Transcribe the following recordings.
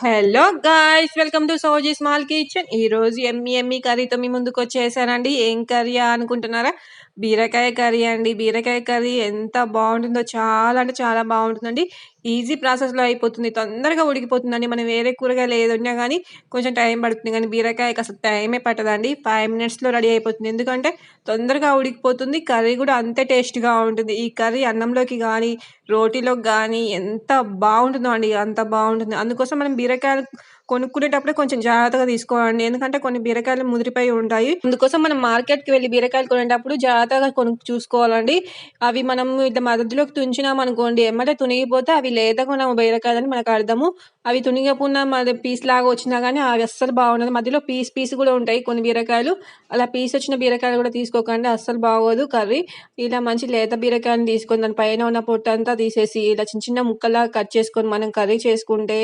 Hello guys welcome to Sowji small kitchen ఈ రోజు ఎమ్మి ఎమ్మి కర్రీతో మీ ముందుకు వచ్చేసానండి. ఏం కర్రీ అనుకుంటున్నారా? బీరకాయ కర్రీ అండి. బీరకాయ కర్రీ ఎంత బాగుంటుందో చాలా అంటే చాలా బాగుంటుందండి. ఈజీ ప్రాసెస్లో అయిపోతుంది. తొందరగా ఉడికిపోతుందండి. మనం వేరే కూరగాయలు ఏదన్నా కానీ కొంచెం టైం పడుతుంది. కానీ బీరకాయకి అసలు టైమే పట్టదండి. ఫైవ్ మినిట్స్లో రెడీ అయిపోతుంది. ఎందుకంటే తొందరగా ఉడికిపోతుంది. కర్రీ కూడా అంతే టేస్ట్గా ఉంటుంది. ఈ కర్రీ అన్నంలోకి కానీ రోటీలోకి కానీ ఎంత బాగుంటుందో అండి. అంత బాగుంటుంది. అందుకోసం మనం బీరకాయలు కొనుక్కునేటప్పుడే కొంచెం జాగ్రత్తగా తీసుకోవాలండి ఎందుకంటే కొన్ని బీరకాయలు ముదిరిపోయి ఉంటాయి. అందుకోసం మనం మార్కెట్కి వెళ్ళి బీరకాయలు కొనేటప్పుడు జాగ్రత్తగా కొను చూసుకోవాలండి. అవి మనం ఇట్లా మధ్యలోకి తుంచినాం అనుకోండి ఎమ్మటే తునిగిపోతే అవి లేతగా ఉన్న బీరకాయలని మనకు అర్థము. అవి తునిగకుండా మరి పీస్ లాగా వచ్చినా కానీ అవి అస్సలు బాగుండదు. మధ్యలో పీస్ పీస్ కూడా ఉంటాయి కొన్ని బీరకాయలు. అలా పీస్ వచ్చిన బీరకాయలు కూడా తీసుకోకండి. అస్సలు బాగోదు కర్రీ. ఇలా మంచి లేత బీరకాయని తీసుకొని దాని పైన ఉన్న పొట్టు అంతా తీసేసి ఇలా చిన్న చిన్న ముక్కలా కట్ చేసుకొని మనం కర్రీ చేసుకుంటే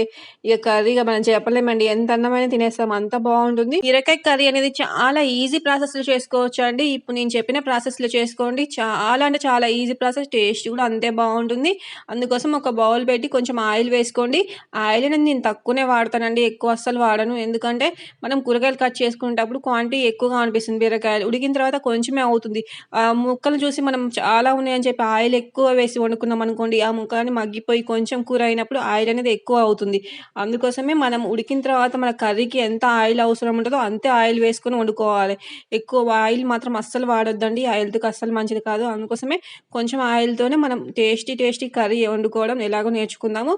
ఇక కర్రీగా మనం చెప్పలేమండి. ఎంత అన్నమైన తినేస్తాం అంత బాగుంటుంది. బీరకాయ కర్రీ అనేది చాలా ఈజీ ప్రాసెస్లో చేసుకోవచ్చు అండి ఇప్పుడు నేను చెప్పిన ప్రాసెస్లో చేసుకోండి. చాలా అంటే చాలా ఈజీ ప్రాసెస్ టేస్ట్ కూడా అంతే బాగుంటుంది. అందుకోసం ఒక బౌల్ పెట్టి కొంచెం ఆయిల్ వేసుకోండి. ఆయిల్ అనేది నేను తక్కువనే వాడతానండి. ఎక్కువ అస్సలు వాడను. ఎందుకంటే మనం కూరగాయలు కట్ చేసుకునేటప్పుడు క్వాంటిటీ ఎక్కువగా అనిపిస్తుంది బీరకాయలు. ఉడికిన తర్వాత కొంచెమే అవుతుంది. ఆ ముక్కలు చూసి మనం చాలా ఉన్నాయని చెప్పి ఆయిల్ ఎక్కువ వేసి వండుకున్నాం అనుకోండి ఆ ముక్కలని మగ్గిపోయి కొంచెం కూర అయినప్పుడు ఆయిల్ అనేది ఎక్కువ అవుతుంది. అందుకోసమే మనం ఉడికిన తర్వాత మన కర్రీకి ఎంత ఆయిల్ అవసరం ఉంటుందో అంతే ఆయిల్ వేసుకొని వండుకోవాలి. ఎక్కువ ఆయిల్ మాత్రం అస్సలు వాడొద్దండి. ఆయిల్తో అస్సలు మంచిది కాదు. అందుకోసమే కొంచెం ఆయిల్తోనే మనం టేస్టీ టేస్టీ కర్రీ వండుకోవడం ఎలాగో నేర్చుకుందాము.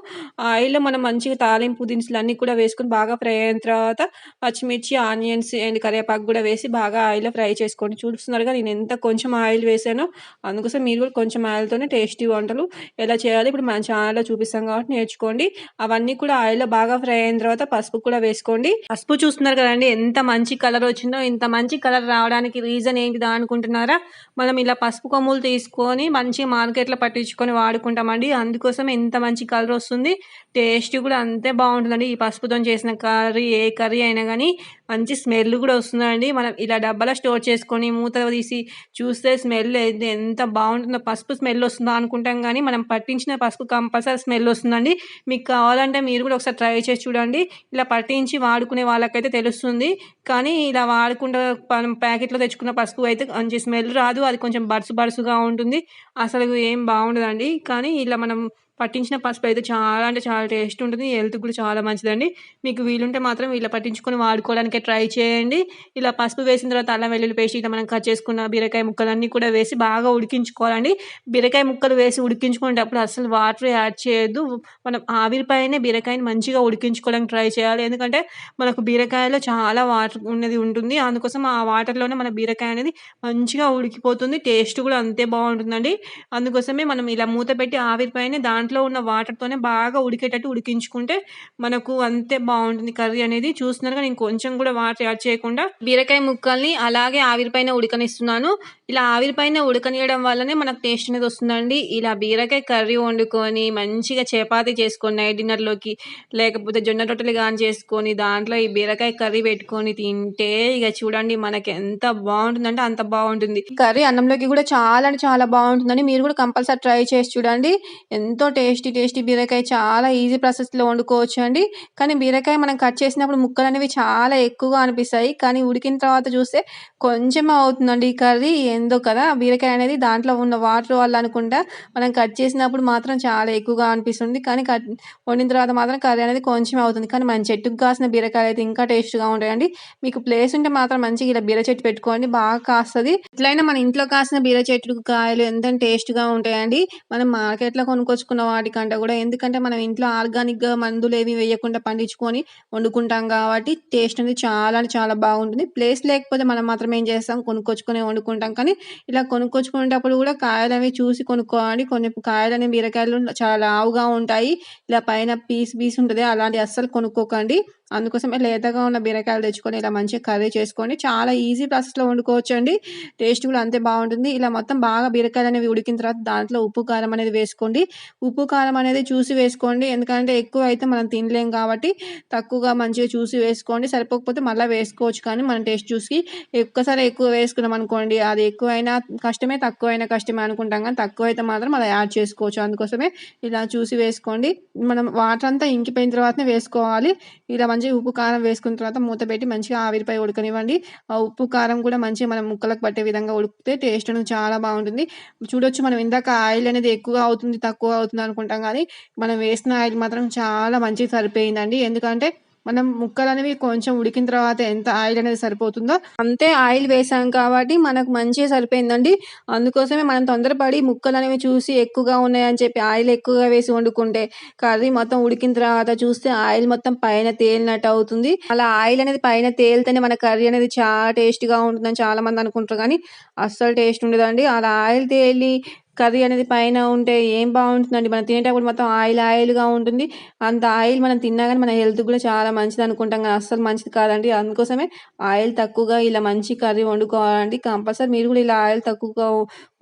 ఆయిల్లో మనం మంచిగా తాలింపు దినుసులు అన్నీ కూడా వేసుకొని బాగా ఫ్రై అయిన తర్వాత పచ్చిమిర్చి ఆనియన్స్ అండ్ కరివేపాకు కూడా వేసి బాగా ఆయిల్లో ఫ్రై చేసుకోండి. చూస్తున్నారుగా నేను ఎంత కొంచెం ఆయిల్ వేసానో. అందుకోసం మీరు కూడా కొంచెం ఆయిల్తోనే టేస్టీ వంటలు ఎలా చేయాలి ఇప్పుడు మన ఛానల్లో చూపిస్తాం కాబట్టి నేర్చుకోండి. అవన్నీ కూడా ఆయిల్లో బాగా ఫ్రై అయిన తర్వాత పసుపు కూడా వేసుకోండి. పసుపు చూస్తున్నారు కదండి ఎంత మంచి కలర్ వచ్చిందో ఇంత మంచి కలర్ రావడానికి రీజన్ ఏంటిదా అనుకుంటున్నారా? మనం ఇలా పసుపు కొమ్ములు తీసుకొని మంచి మార్కెట్లో పట్టించుకొని వాడుకుంటామండి. అందుకోసం ఎంత మంచి కలర్ వస్తుంది. టేస్ట్ కూడా అంతే బాగుంటుందండి. ఈ పసుపుతో చేసిన కర్రీ ఏ కర్రీ అయినా కానీ మంచి స్మెల్ కూడా వస్తుందండి. మనం ఇలా డబ్బాలో స్టోర్ చేసుకొని మూత తీసి చూస్తే స్మెల్ ఎంత బాగుంటుందో పసుపు స్మెల్ వస్తుందో అనుకుంటాం కానీ మనం పట్టించిన పసుపు కంపల్సరీ స్మెల్ వస్తుందండి. మీకు కావాలంటే మీరు కూడా ఒకసారి ట్రై చేసి చూడండి. ఇలా పట్టించి వాడుకునే వాళ్ళకైతే తెలుస్తుంది. కానీ ఇలా వాడుకుంటే మనం ప్యాకెట్లో తెచ్చుకున్న పసుపు అయితే మంచి స్మెల్ రాదు. అది కొంచెం బరుసు బరుసుగా ఉంటుంది. అసలు ఏం బాగుండదండి. కానీ ఇలా మనం పట్టించిన పసుపు అయితే చాలా అంటే చాలా టేస్ట్ ఉంటుంది. హెల్త్ కూడా చాలా మంచిదండి. మీకు వీలుంటే మాత్రం ఇలా పట్టించుకొని వాడుకోవడానికి ట్రై చేయండి. ఇలా పసుపు వేసిన తర్వాత అల్లం వెల్లుల్లి పేస్ట్ ఇలా మనం కట్ చేసుకున్న బీరకాయ ముక్కలన్నీ కూడా వేసి బాగా ఉడికించుకోవాలండి. బీరకాయ ముక్కలు వేసి ఉడికించుకునేటప్పుడు అసలు వాటర్ యాడ్ చేయొద్దు. మనం ఆవిరిపైనే బీరకాయని మంచిగా ఉడికించుకోవడానికి ట్రై చేయాలి. ఎందుకంటే మనకు బీరకాయలో చాలా వాటర్ ఉన్నది ఉంటుంది. అందుకోసం ఆ వాటర్లోనే మన బీరకాయ అనేది మంచిగా ఉడికిపోతుంది. టేస్ట్ కూడా అంతే బాగుంటుందండి. అందుకోసమే మనం ఇలా మూత పెట్టి ఆవిరిపైనే దాని దాంట్లో ఉన్న వాటర్తోనే బాగా ఉడికేటట్టు ఉడికించుకుంటే మనకు అంతే బాగుంటుంది కర్రీ అనేది. చూస్తున్నారు నేను కొంచెం కూడా వాటర్ యాడ్ చేయకుండా బీరకాయ ముక్కల్ని అలాగే ఆవిరిపైన ఉడకనిస్తున్నాను. ఇలా ఆవిరిపైన ఉడకనియడం వల్లనే మనకు టేస్ట్ అనేది వస్తుందండి. ఇలా బీరకాయ కర్రీ వండుకొని మంచిగా చపాతి చేసుకొని నైట్ డిన్నర్లోకి లేకపోతే జొన్న రొట్టెలు కానీ చేసుకొని దాంట్లో ఈ బీరకాయ కర్రీ పెట్టుకొని తింటే ఇక చూడండి మనకి ఎంత బాగుంటుందంటే అంత బాగుంటుంది. కర్రీ అన్నంలోకి కూడా చాలా అంటే చాలా బాగుంటుందండి. మీరు కూడా కంపల్సరీ ట్రై చేసి చూడండి. ఎంతో టేస్టీ టేస్టీ బీరకాయ చాలా ఈజీ ప్రాసెస్లో వండుకోవచ్చు అండి కానీ బీరకాయ మనం కట్ చేసినప్పుడు ముక్కలు అనేవి చాలా ఎక్కువగా అనిపిస్తాయి. కానీ ఉడికిన తర్వాత చూస్తే కొంచెం అవుతుందండి ఈ కర్రీ. ఏందో కదా బీరకాయ అనేది దాంట్లో ఉన్న వాటర్ వల్ల అనుకుంటా మనం కట్ చేసినప్పుడు మాత్రం చాలా ఎక్కువగా అనిపిస్తుంది. కానీ కట్ వండిన తర్వాత మాత్రం కర్రీ అనేది కొంచెం అవుతుంది. కానీ మన చెట్టుకు కాసిన బీరకాయలు అయితే ఇంకా టేస్ట్గా ఉంటాయండి. మీకు ప్లేస్ ఉంటే మాత్రం మంచిగా ఇలా బీర చెట్టు పెట్టుకోండి. బాగా కాస్తుంది. ఎట్లయినా మన ఇంట్లో కాసిన బీర చెట్టు కాయలు ఎంత టేస్ట్గా ఉంటాయండి. మనం మార్కెట్లో కొనుక్కొచ్చుకున్న వాటికంటే కూడా ఎందుకంటే మనం ఇంట్లో ఆర్గానిక్గా మందులు ఏమి వేయకుండా పండించుకొని వండుకుంటాం కాబట్టి టేస్ట్ అనేది చాలా చాలా బాగుంటుంది. ప్లేస్ లేకపోతే మనం మాత్రం ఏం చేస్తాం? కొనుక్కొచ్చుకొని వండుకుంటాం. కానీ ఇలా కొనుక్కొచ్చుకునేటప్పుడు కూడా కాయలు అవి చూసి కొనుక్కోవాలి కొన్ని కాయలు అనేవి బీరకాయలు చాలా లావుగా ఉంటాయి. ఇలా పైన పీస్ పీస్ ఉంటుంది. అలాంటి అస్సలు కొనుక్కోకండి. అందుకోసమే లేతగా ఉన్న బీరకాయలు తెచ్చుకొని ఇలా మంచిగా కర్రీ చేసుకోండి చాలా ఈజీ ప్రాసెస్లో వండుకోవచ్చండి. టేస్ట్ కూడా అంతే బాగుంటుంది. ఇలా మొత్తం బాగా బీరకాయలు అనేవి ఉడికిన తర్వాత దాంట్లో ఉప్పు కారం అనేది వేసుకోండి. ఉప్పు కారం అనేది చూసి వేసుకోండి. ఎందుకంటే ఎక్కువ అయితే మనం తినలేం కాబట్టి తక్కువగా మంచిగా చూసి వేసుకోండి. సరిపోకపోతే మళ్ళీ వేసుకోవచ్చు కానీ మనం టేస్ట్ చూసి ఒక్కసారి ఎక్కువ వేసుకున్నాం అనుకోండి అది ఎక్కువైనా కష్టమే, తక్కువైనా కష్టమే అనుకుంటాం కానీ తక్కువ అయితే మాత్రం అలా యాడ్ చేసుకోవచ్చు. అందుకోసమే ఇలా చూసి వేసుకోండి. మనం వాటర్ అంతా ఇంకిపోయిన తర్వాతనే వేసుకోవాలి. ఇలా మంచిగా ఉప్పు, కారం వేసుకున్న తర్వాత మూత పెట్టి మంచిగా ఆవిరిపై ఉడకనివ్వండి. ఆ ఉప్పు, కారం కూడా మంచిగా మనం ముక్కలకు పట్టే విధంగా ఉడికితే టేస్ట్ అనేది చాలా బాగుంటుంది. చూడొచ్చు మనం ఇందాక ఆయిల్ అనేది ఎక్కువ అవుతుంది, తక్కువ అవుతుంది అనుకుంటాం కానీ మనం వేసిన ఆయిల్ మాత్రం చాలా మంచిగా సరిపోయిందండి. ఎందుకంటే మనం ముక్కలనేవి కొంచెం ఉడికిన తర్వాత ఎంత ఆయిల్ అనేది సరిపోతుందో అంతే ఆయిల్ వేసాం కాబట్టి మనకు మంచిగా సరిపోయిందండి. అందుకోసమే మనం తొందరపడి ముక్కలు అనేవి చూసి ఎక్కువగా ఉన్నాయని చెప్పి ఆయిల్ ఎక్కువగా వేసి వండుకుంటే కర్రీ మొత్తం ఉడికిన తర్వాత చూస్తే ఆయిల్ మొత్తం పైన తేలినట్టు అవుతుంది. అలా ఆయిల్ అనేది పైన తేలితేనే మన కర్రీ అనేది చాలా టేస్ట్‌గా ఉంటుందని చాలామంది అనుకుంటారు కానీ అస్సలు టేస్ట్ ఉండదండి. అలా ఆయిల్ తేలి కర్రీ అనేది పైన ఉంటే ఏం బాగుంటుందండి. మనం తినేటప్పుడు మొత్తం ఆయిల్ ఆయిల్‌గా ఉంటుంది. అంత ఆయిల్ మనం తిన్నా కానీ మన హెల్త్ కూడా చాలా మంచిది అనుకుంటాం కానీ అస్సలు మంచిది కాదండి. అందుకోసమే ఆయిల్ తక్కువగా ఇలా మంచి కర్రీ వండుకోవాలండి. కంపల్సరీ మీరు కూడా ఇలా ఆయిల్ తక్కువగా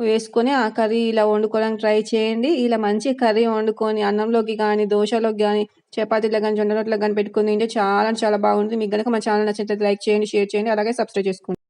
వేసుకొని ఆ కర్రీ ఇలా వండుకోవడానికి ట్రై చేయండి. ఇలా మంచి కర్రీ వండుకొని అన్నంలోకి కానీ, దోశలోకి కానీ చపాతీలకు కానీ జొన్న రొట్టెలకు కానీ పెట్టుకుని తింటే చాలా చాలా బాగుంటుంది. మీకు గనుక మా ఛానల్ నచ్చినట్లయితే లైక్ చేయండి, షేర్ చేయండి. అలాగే సబ్స్క్రైబ్ చేసుకోండి.